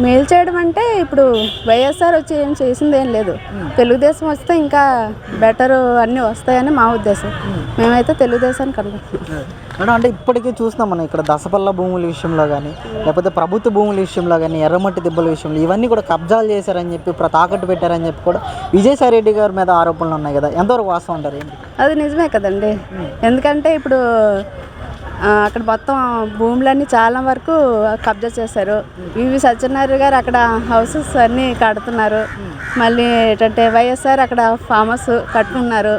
మేలు చేయడం అంటే ఇప్పుడు వైఎస్ఆర్ వచ్చి ఏం చేసింది ఏం లేదు. తెలుగుదేశం వస్తే ఇంకా బెటర్ అన్నీ వస్తాయని మా ఉద్దేశం. మేమైతే తెలుగుదేశానికి అనుకుంటున్నాం మేడం అంటే ఇప్పటికీ చూస్తున్నాం మనం ఇక్కడ దసపల్ల భూముల విషయంలో కానీ లేకపోతే ప్రభుత్వ భూముల విషయంలో కానీ ఎర్రమట్టి దిబ్బల విషయంలో ఇవన్నీ కూడా కబ్జాలు చేశారని చెప్పి ప్ర- తాకట్టు పెట్టారని చెప్పి కూడా విజయసాయి రెడ్డి గారి మీద ఆరోపణలు ఉన్నాయి కదా. ఎంతవరకు వాస్తవం ఏంటి? అది నిజమే కదండి. ఎందుకంటే ఇప్పుడు అక్కడ మొత్తం భూములన్నీ చాలా వరకు కబ్జా చేశారు. వివి సత్యనారాయణ గారు అక్కడ హౌసెస్ అన్నీ కడుతున్నారు. మళ్ళీ ఏంటంటే వైఎస్ఆర్ అక్కడ ఫామ్ హౌస్ కట్టుకున్నారు.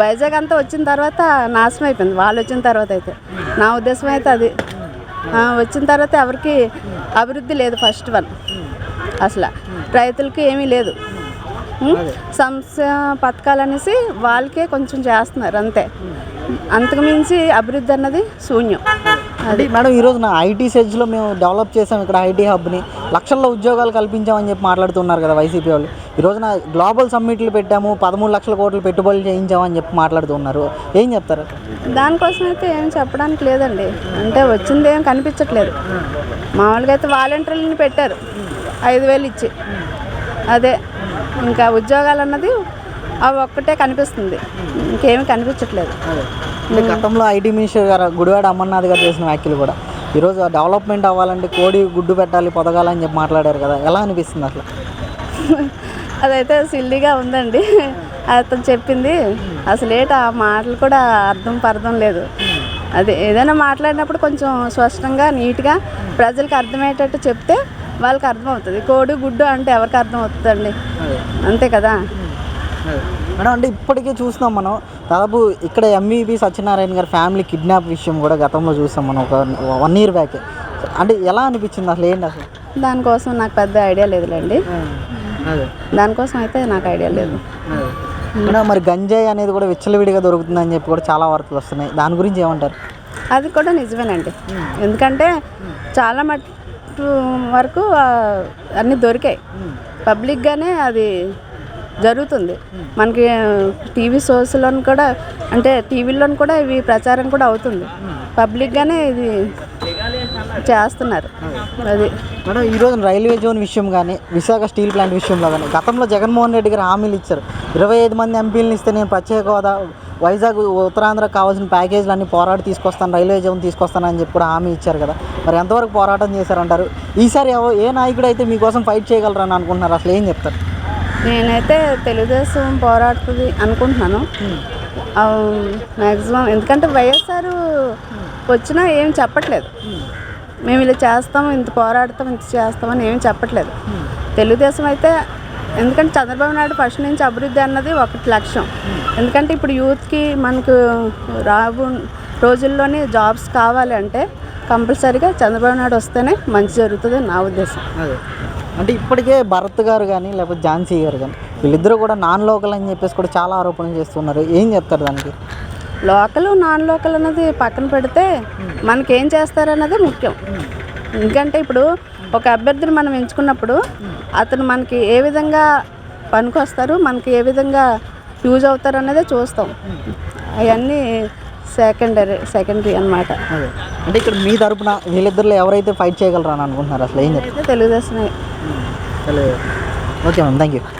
వైజాగ్ అంతా వచ్చిన తర్వాత నాశనం అయిపోయింది. వాళ్ళు వచ్చిన తర్వాత అయితే. నా ఉద్దేశం అయితే అది. వచ్చిన తర్వాత ఎవరికి అభివృద్ధి లేదు ఫస్ట్ వన్. అసలు రైతులకి ఏమీ లేదు. సంక్షేమ పథకాలు అనేసి వాళ్ళకే కొంచెం చేస్తున్నారు అంతే. అంతకు మించి అభివృద్ధి అన్నది శూన్యం. అది. మేడం ఈ రోజు నా ఐటీ సెజ్లో మేము డెవలప్ చేసాం ఇక్కడ ఐటీ హబ్ని. లక్షల్లో ఉద్యోగాలు కల్పించామని చెప్పి మాట్లాడుతున్నారు కదా వైసీపీ వాళ్ళు. ఈ రోజున గ్లోబల్ సమ్మిట్లు పెట్టాము పదమూడు లక్షల కోట్లు పెట్టుబడులు చేయించామని చెప్పి మాట్లాడుతున్నారు. ఏం చెప్తారు? దానికోసం అయితే ఏం చెప్పడానికి లేదండి. అంటే వచ్చింది ఏం కనిపించట్లేదు. మామూలుగా అయితే వాలంటీర్లని పెట్టారు. ఐదు వేలు ఇచ్చి. అదే. ఇంకా ఉద్యోగాలు అన్నది అవి ఒక్కటే కనిపిస్తుంది. ఇంకేమీ కనిపించట్లేదు. అంటే గతంలో ఐటీ మినిస్టర్ గారు గుడివాడ అమర్నాథ్ గారు చేసిన వ్యాఖ్యలు కూడా ఈరోజు డెవలప్మెంట్ అవ్వాలంటే కోడి గుడ్డు పెట్టాలి పొదగాలని చెప్పి మాట్లాడారు కదా ఎలా అనిపిస్తుంది అసలు? అదైతే సిల్లీగా ఉందండి. అతను చెప్పింది అసలు ఏంటి ఆ మాటలు కూడా అర్థం పర్థం లేదు. అదే ఏదైనా మాట్లాడినప్పుడు కొంచెం స్పష్టంగా నీట్గా ప్రజలకు అర్థమయ్యేటట్టు చెప్తే వాళ్ళకి అర్థమవుతుంది. కోడి గుడ్డు అంటే ఎవరికి అర్థం అవుతుందండి అంతే కదా? మేడం అంటే ఇప్పటికే చూస్తున్నాం మనం. దాదాపు ఇక్కడ ఎంఈబి సత్యనారాయణ గారి ఫ్యామిలీ కిడ్నాప్ విషయం కూడా గతంలో చూసాం మనం ఒక వన్ ఇయర్ బ్యాక్. అంటే ఎలా అనిపించింది అసలు? ఏంటి అసలు? దానికోసం నాకు పెద్ద ఐడియా లేదులేండి. దానికోసం అయితే నాకు ఐడియా లేదు. మేడం మరి గంజాయి అనేది కూడా విచ్చలవిడిగా దొరుకుతుందని చెప్పి కూడా చాలా వార్తలు వస్తున్నాయి. దాని గురించి ఏమంటారు? అది కూడా నిజమేనండి. ఎందుకంటే చాలా లాస్ట్ వరకు అన్నీ దొరికాయి. పబ్లిక్గానే అది జరుగుతుంది. మనకి టీవీ షోస్లో కూడా అంటే టీవీలో కూడా ఇవి ప్రచారం కూడా అవుతుంది. పబ్లిక్గానే ఇది చేస్తున్నారు. అది. మేడం ఈరోజు రైల్వే జోన్ విషయం కానీ విశాఖ స్టీల్ ప్లాంట్ విషయంలో కానీ గతంలో జగన్మోహన్ రెడ్డి గారు హామీలు ఇచ్చారు. ఇరవై ఐదు మంది ఎంపీలను ఇస్తే నేను ప్రత్యేక హోదా వైజాగ్ ఉత్తరాంధ్రకు కావాల్సిన ప్యాకేజీలు అన్ని పోరాడి తీసుకొస్తాను రైల్వే జోన్ తీసుకొస్తానని చెప్పి కూడా హామీ ఇచ్చారు కదా. మరి ఎంతవరకు పోరాటం చేశారంటారు? ఈసారి ఏ నాయకుడు అయితే మీకోసం ఫైట్ చేయగలరని అనుకుంటున్నారు? అసలు ఏం చెప్తారు? నేనైతే తెలుగుదేశం పోరాడుతుంది అనుకుంటున్నాను. మ్యాక్సిమం ఎందుకంటే వైఎస్ఆర్ వచ్చినా ఏం చెప్పట్లేదు. మేము ఇలా చేస్తాం ఇంత పోరాడతాం ఇంత చేస్తామని ఏం చెప్పట్లేదు. తెలుగుదేశం అయితే ఎందుకంటే చంద్రబాబు నాయుడు ఫస్ట్ నుంచి అభివృద్ధి అన్నది ఒకటి లక్ష్యం. ఎందుకంటే ఇప్పుడు యూత్కి మనకు రాబో రోజుల్లోనే జాబ్స్ కావాలి అంటే కంపల్సరీగా చంద్రబాబు నాయుడు వస్తేనే మంచి జరుగుతుంది నా ఉద్దేశం. అదే. అంటే ఇప్పటికే భరత్ గారు కానీ లేకపోతే ఝాన్సీ గారు కానీ వీళ్ళిద్దరూ కూడా నాన్ లోకల్ అని చెప్పేసి కూడా చాలా ఆరోపణలు చేస్తున్నారు. ఏం చెప్తారు దానికి? లోకల్ నాన్ లోకల్ అన్నది పక్కన పెడితే మనకి ఏం చేస్తారన్నది ముఖ్యం. ఎందుకంటే ఇప్పుడు ఒక అభ్యర్థిని మనం ఎంచుకున్నప్పుడు అతను మనకి ఏ విధంగా పనికొస్తారు మనకి ఏ విధంగా యూజ్ అవుతారు అన్నదే చూస్తాం. అవన్నీ సెకండరీ సెకండరీ అన్నమాట. అదే. అంటే ఇక్కడ మీ తరపున వీళ్ళిద్దరిలో ఎవరైతే ఫైట్ చేయగలరు అని అనుకుంటున్నారు? అసలు ఏం చెప్తారు? అయితే తెలుగుదేశమే. Okay ma'am. Thank you